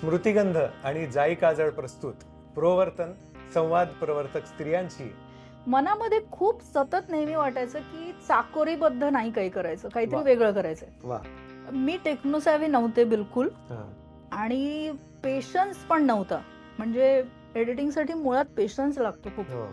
स्मृतिगंध आणि जाई काजळ प्रस्तुत. प्रोवर्तन संवाद प्रवर्तक स्त्रियांची मनामध्ये खूप सतत नेहमी वाटायचं की चाकोरीबद्ध नाही काही करायचं काहीतरी वा. वेगळं करायचं वा. मी टेक्नोसॅव्ही नव्हते बिलकुल. हा. आणि पेशन्स पण नव्हता. म्हणजे एडिटिंगसाठी मुळात पेशन्स लागतो खूप. हो.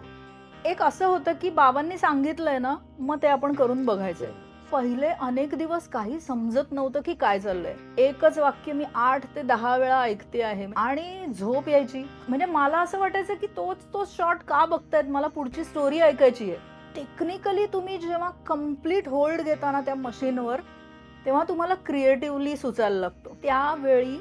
एक असं होतं की बाबांनी सांगितलंय ना मग ते आपण करून बघायचंय. पहिले अनेक दिवस काही समजत नव्हतं की काय चाललंय. एकच वाक्य मी आठ ते दहा वेळा ऐकते आहे. आणि झोप यायची. म्हणजे मला असं वाटायचं की तोच तोच शॉर्ट का बघतायत? मला पुढची स्टोरी ऐकायची आहे. टेक्निकली तुम्ही जेव्हा कंप्लीट होल्ड घेता ना त्या मशीनवर तेव्हा तुम्हाला क्रिएटिव्हली सुचायला लागतो. त्यावेळी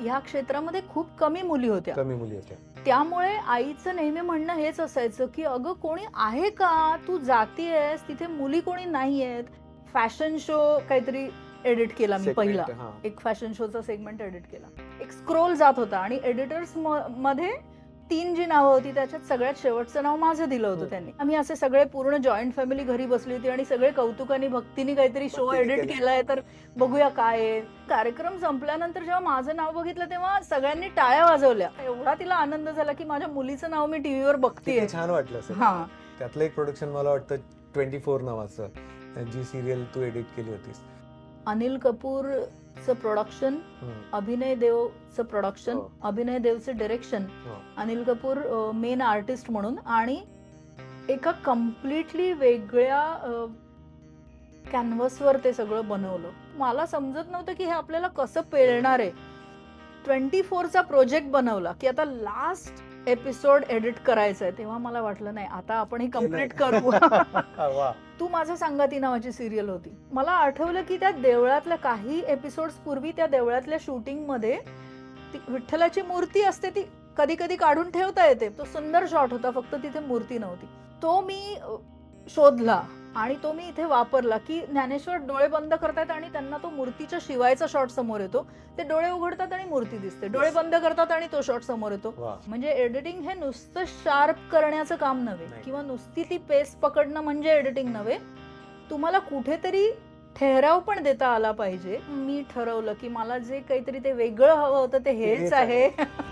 ह्या क्षेत्रामध्ये खूप कमी मुली होत्या. कमी मुली होत्या. त्यामुळे आईचं नेहमी म्हणणं हेच असायचं की अगं कोणी आहे का? तू जातीयस तिथे मुली कोणी नाही आहेत फॅशन शो काहीतरी एडिट केला मी पहिला. हा. एक फॅशन शोचा सेगमेंट एडिट केला. एक स्क्रोल जात होता आणि एडिटर्समध्ये तीन जी नावं होती त्याच्यात सगळ्यात शेवटचं नाव माझं दिलं होतं हम्म. त्यांनी. आम्ही असे सगळे पूर्ण जॉईंट फॅमिली घरी बसली होती आणि सगळे कौतुकाने भक्तीने काहीतरी शो एडिट केलं. केलाय तर बघूया काय आहे. कार्यक्रम संपल्यानंतर जेव्हा माझं नाव बघितलं तेव्हा सगळ्यांनी टाळ्या वाजवल्या. एवढा तिला आनंद झाला की माझ्या मुलीचं नाव मी टीव्हीवर बघतेय. किती छान वाटलं हा. त्यातलं एक प्रोडक्शन मला वाटतं ट्वेंटी फोर नावाचं. जी सिरियल तू एडिट केली होतीस अनिल कपूरचं प्रोडक्शन. अभिनय देवचं प्रोडक्शन हो. अभिनय देवचं डिरेक्शन हो. अनिल कपूर मेन आर्टिस्ट म्हणून आणि एका कम्प्लिटली वेगळ्या कॅनव्हसवर ते सगळं बनवलं मला समजत नव्हतं की हे आपल्याला कसं पेलणार आहे ट्वेंटी फोरचा प्रोजेक्ट बनवला की आता लास्ट एपिसोड एडिट करायचा आहे तेव्हा मला वाटलं नाही आता आपण हे कंप्लीट करू. तू माझ्या संगाती नावाची सिरियल होती. मला आठवलं की त्या देवळातल्या काही एपिसोड्स पूर्वी त्या देवळातल्या शूटिंगमध्ये ती विठ्ठलाची मूर्ती असते ती कधी कधी काढून ठेवता येते. तो सुंदर शॉट होता फक्त तिथे मूर्ती नव्हती. तो मी शोधला. आणि तो मी इथे वापरला की ज्ञानेश्वर डोळे बंद करतात आणि त्यांना तो मूर्तीच्या शिवायचा शॉट समोर येतो. ते डोळे उघडतात आणि मूर्ती दिसते. डोळे बंद करतात आणि तो शॉट समोर येतो. म्हणजे एडिटिंग हे नुसतं शार्प करण्याचं काम नव्हे. किंवा नुसती ती पेस पकडणं म्हणजे एडिटिंग नव्हे. तुम्हाला कुठेतरी ठहराव पण देता आला पाहिजे. मी ठरवलं की मला जे काहीतरी ते वेगळं हवं होतं ते हेच आहे.